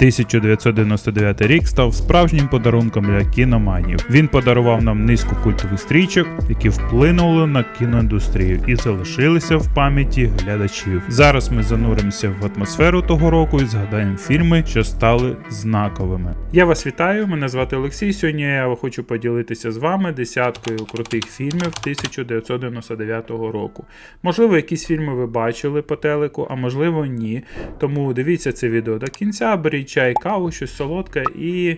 1999 рік став справжнім подарунком для кіноманів. Він подарував нам низку культових стрічок, які вплинули на кіноіндустрію і залишилися в пам'яті глядачів. Зараз ми зануримося в атмосферу того року і згадаємо фільми, що стали знаковими. Я вас вітаю, мене звати Олексій. Сьогодні я хочу поділитися з вами десяткою крутих фільмів 1999 року. Можливо, якісь фільми ви бачили по телеку, а можливо ні. Тому дивіться це відео до кінця, беріть чай, каву, щось солодке і.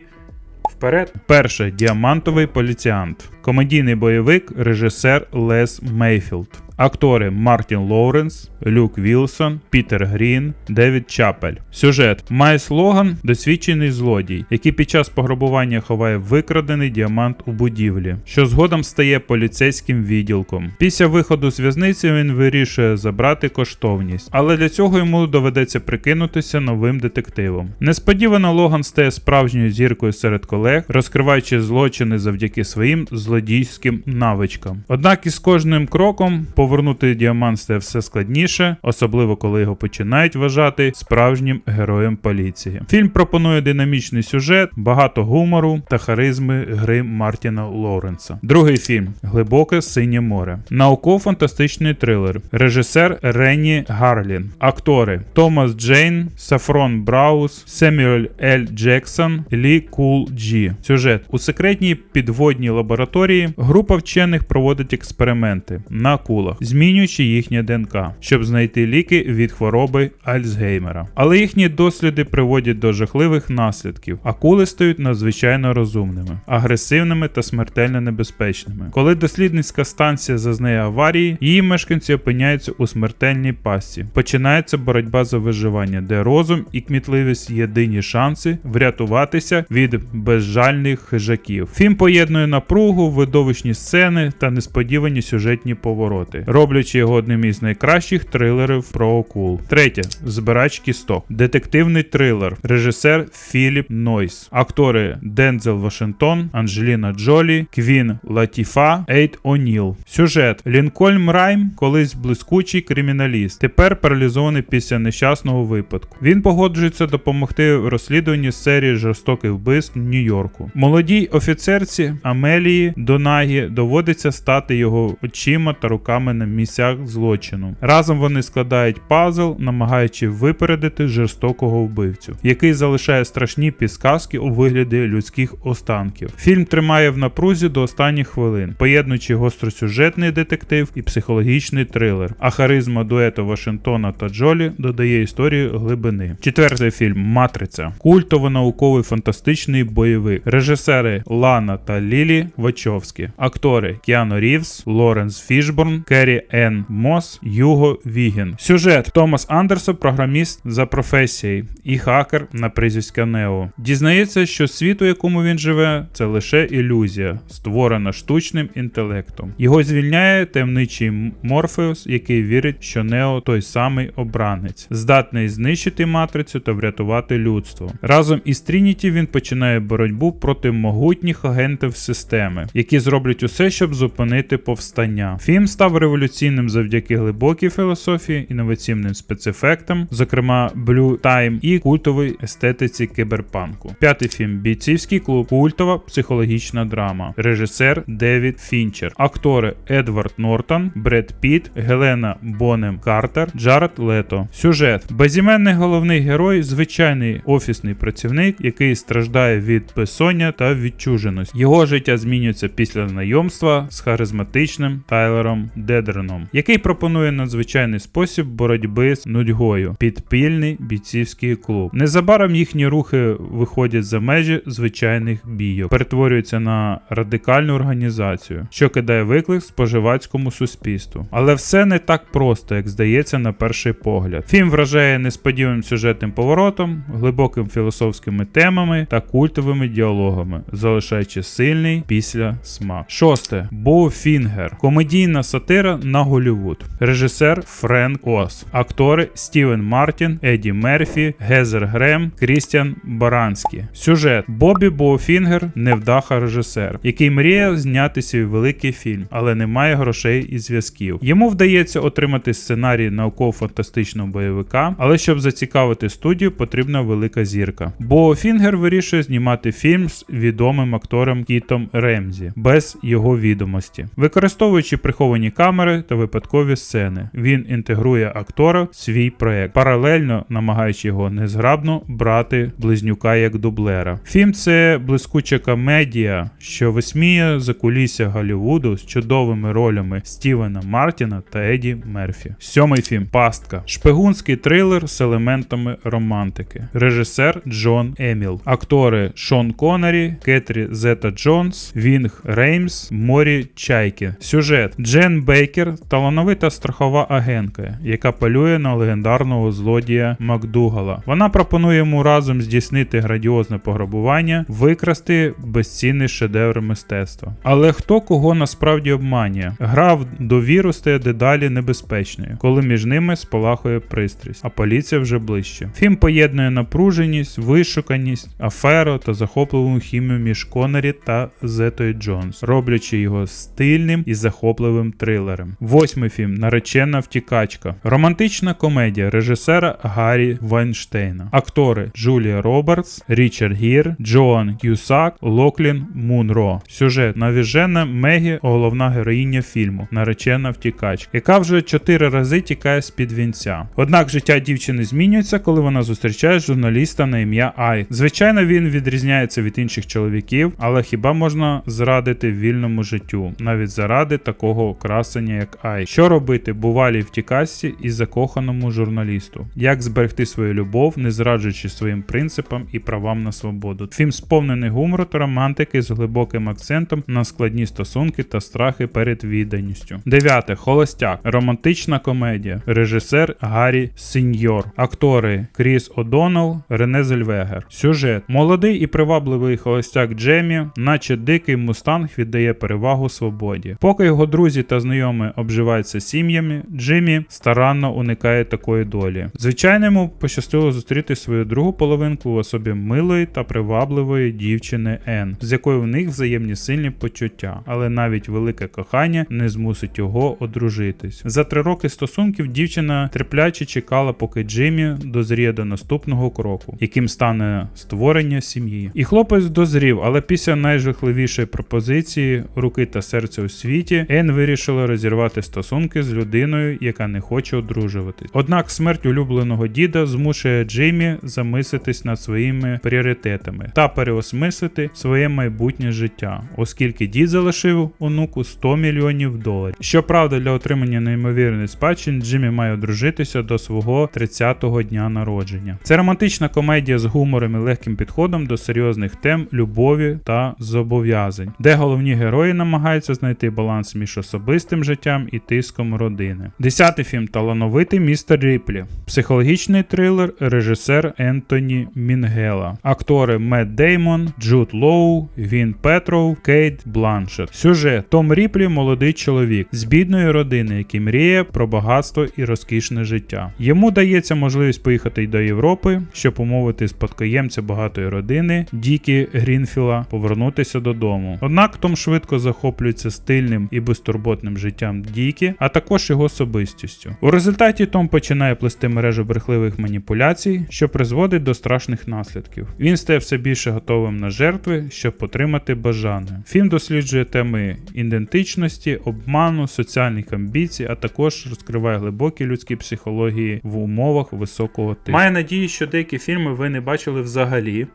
Вперед. Перше Діамантовий поліціант. Комедійний бойовик, режисер Лес Мейфілд. Актори Мартін Лоуренс, Люк Вілсон, Пітер Грін, Девід Чапель. Сюжет Майс Логан досвідчений злодій, який під час пограбування ховає викрадений діамант у будівлі, що згодом стає поліцейським відділком. Після виходу з в'язниці він вирішує забрати коштовність, але для цього йому доведеться прикинутися новим детективом. Несподівано Логан стає справжньою зіркою серед колег, розкриваючи злочини завдяки своїм злодійським навичкам. Однак із кожним кроком повернути діамант стає все складніше, особливо коли його починають вважати справжнім героєм поліції. Фільм пропонує динамічний сюжет, багато гумору та харизми гри Мартіна Лоуренса. Другий фільм Глибоке синє море. Науково-фантастичний трилер. Режисер Ренні Гарлін. Актори Томас Джейн, Сафрон Браус, Семюель Ель Джексон, Лі Кул Джі. Сюжет у секретній підводній лабораторії група вчених проводить експерименти на акулах, змінюючи їхнє ДНК, щоб знайти ліки від хвороби Альцгеймера. Але їхні досліди приводять до жахливих наслідків. Акули стають надзвичайно розумними, агресивними та смертельно небезпечними. Коли дослідницька станція зазнає аварії, її мешканці опиняються у смертельній пастці. Починається боротьба за виживання, де розум і кмітливість єдині шанси врятуватися від безжальних хижаків. Фільм поєднує напругу, видовищні сцени та несподівані сюжетні повороти, роблячи його одним із найкращих трилерів про акул. Третє збирач кісток. Детективний трилер. Режисер Філіп Нойс. Актори Дензел Вашингтон, Анджеліна Джолі, Квін Латіфа, Ейт О'Ніл. Сюжет Лінкольн Райм, колись блискучий криміналіст, тепер паралізований після нещасного випадку. Він погоджується допомогти в розслідуванні серії жорстоких вбивств в Нью-Йорку. Молодій офіцерці Амелії Донагі доводиться стати його очима та руками на місцях злочину. Разом вони складають пазл, намагаючи випередити жорстокого вбивцю, який залишає страшні підсказки у вигляді людських останків. Фільм тримає в напрузі до останніх хвилин, поєднуючи гостросюжетний детектив і психологічний трилер. А харизма дуету Вашингтона та Джолі додає історії глибини. Четвертий фільм Матриця. Культово-науковий фантастичний бойовик. Режисери Лана та Лілі Вачовські. Актори Кіану Рівс, Лоренс Фішборн, Керрі Енн Мос, Юго Віген. Сюжет Томас Андерсон, програміст за професією і хакер на прізвиська Нео. Дізнається, що світ, у якому він живе, це лише ілюзія, створена штучним інтелектом. Його звільняє таємничий Морфеус, який вірить, що Нео той самий обранець, здатний знищити матрицю та врятувати людство. Разом із Трініті він починає боротьбу проти могутніх агентів системи, які зроблять усе, щоб зупинити повстання. Фільм став революційним завдяки глибокій філософії, інноваційним спецефектам, зокрема Blue Time і культовій естетиці кіберпанку. П'ятий фільм Бійцівський клуб, культова психологічна драма, режисер Девід Фінчер, актори Едвард Нортон, Бред Піт, Гелена Бонем Картер, Джаред Лето. Сюжет: безіменний головний герой, звичайний офісний працівник, який страждає від безсоння та відчуженості. Його життя змінюється після знайомства з харизматичним Тайлером Дедреном, який пропонує надзвичайний спосіб боротьби з нудьгою підпільний бійцівський клуб. Незабаром їхні рухи виходять за межі звичайних бійок, перетворюються на радикальну організацію, що кидає виклик споживацькому суспільству. Але все не так просто, як здається на перший погляд. Фільм вражає несподіваним сюжетним поворотом, глибоким філософськими темами та культовими сильними діалогами, залишаючи сильний після смак. Шосте Боуфінгер. Комедійна сатира на Голлівуд. Режисер Френк Ос. Актори Стівен Мартін, Еді Мерфі, Гезер Грем, Крістіан Баранський. Сюжет Бобі Боуфінгер невдаха режисер, який мріє зняти свій великий фільм, але не має грошей і зв'язків. Йому вдається отримати сценарій науково-фантастичного бойовика, але щоб зацікавити студію, потрібна велика зірка. Боуфінгер вирішує знімати фільм з відомим актором Кітом Ремзі без його відомості, використовуючи приховані камери та випадкові сцени. Він інтегрує актора в свій проект, паралельно намагаючи його незграбно брати близнюка як дублера. Фільм це блискуча комедія, що висміє закулісся Голлівуду з чудовими ролями Стівена Мартіна та Еді Мерфі. Сьомий фільм Пастка. Шпигунський трилер з елементами романтики. Режисер Джон Еміл. Актори Шон Коннері, Кетрі Зета Джонс, Вінг Реймс, Морі Чайки. Сюжет Джен Бейкер талановита страхова агентка, яка полює на легендарного злодія Макдугала. Вона пропонує йому разом здійснити градіозне пограбування, викрасти безцінний шедевр мистецтва. Але хто кого насправді обманює? Гра в довіру стає дедалі небезпечною, коли між ними спалахує пристрість, а поліція вже ближче. Фільм поєднує напруженість, вишуканість, аферу та захопливу хімію між Коннері та Зетою Джонс, роблячи його стильним і захопливим трилером. Восьмий фільм Наречена втікачка. Романтична комедія режисера Гаррі Вайнштейна. Актори Джулія Робертс, Річард Гір, Джоан Кюсак, Локлін Мунро. Сюжет навіжена Мегі, головна героїня фільму Наречена втікачка, яка вже чотири рази тікає з-під вінця. Однак життя дівчини змінюється, коли вона зустрічає журналіста на ім'я Ай. Звичайно, він відрізняється від інших чоловіків, але хіба можна зрадити вільному життю, навіть заради такого красення, як Ай? Що робити бувалій втікачці і закоханому журналісту? Як зберегти свою любов, не зраджуючи своїм принципам і правам на свободу? Фільм сповнений гумору та романтики з глибоким акцентом на складні стосунки та страхи перед відданістю. Дев'яте Холостяк. Романтична комедія. Режисер Гаррі Сіньор. Актори Кріс О'Доннелл, Рене Зельвегер. Сюжет. Молодий і привабливий холостяк Джемі, наче дикий мустанг віддає перевагу свободі. Поки його друзі та знайомі обживаються сім'ями, Джиммі старанно уникає такої долі. Звичайно, йому пощастило зустріти свою другу половинку в особі милої та привабливої дівчини Ен, з якою в них взаємні сильні почуття, але навіть велике кохання не змусить його одружитись. За три роки стосунків дівчина терпляче чекала, поки Джиммі дозріє до наступного кроку, яким стане створення сім'ї. І хлопець дозрів, але після найжахливішої пропозиції руки та серця у світі Ен вирішила розірвати стосунки з людиною, яка не хоче одружуватись. Однак смерть улюбленого діда змушує Джиммі замислитись над своїми пріоритетами та переосмислити своє майбутнє життя, оскільки дід залишив онуку 100 мільйонів доларів. Щоправда, для отримання неймовірної спадщини Джиммі має одружитися до свого 30-го дня народження. Це романтична комедія з гумором і легким підходом до серйозних тем любові та зобов'язань, де головні герої намагаються знайти баланс між особистим життям і тиском родини. Десятий фільм Талановитий містер Ріплі, психологічний трилер, режисер Ентоні Мінгела, актори Мет Деймон, Джуд Лоу, Він Петров, Кейт Бланшет. Сюжет Том Ріплі молодий чоловік з бідної родини, який мріє про багатство і розкішне життя. Йому дається можливість поїхати й до Європи, щоб умовити спадкоємця багатої родини Дікі Грінфіла повернутися додому. Однак Том швидко захоплюється стильним і безтурботним життям Дікі, а також його особистістю. У результаті Том починає плести мережу брехливих маніпуляцій, що призводить до страшних наслідків. Він стає все більше готовим на жертви, щоб отримати бажане. Фільм досліджує теми ідентичності, обману, соціальних амбіцій, а також розкриває глибокі людські психології в умовах високого тиску. Маю надію, що деякі фільми ви не бачили взагалі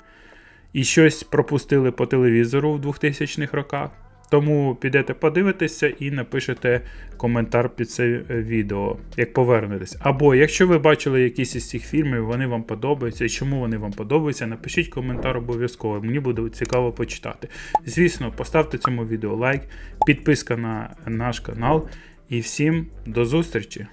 і щось пропустили по телевізору в 2000-х роках. Тому підете подивитися і напишете коментар під це відео, як повернетесь. Або якщо ви бачили якісь із цих фільмів, вони вам подобаються, і чому вони вам подобаються, напишіть коментар обов'язково. Мені буде цікаво почитати. Звісно, поставте цьому відео лайк, підписка на наш канал. І всім до зустрічі!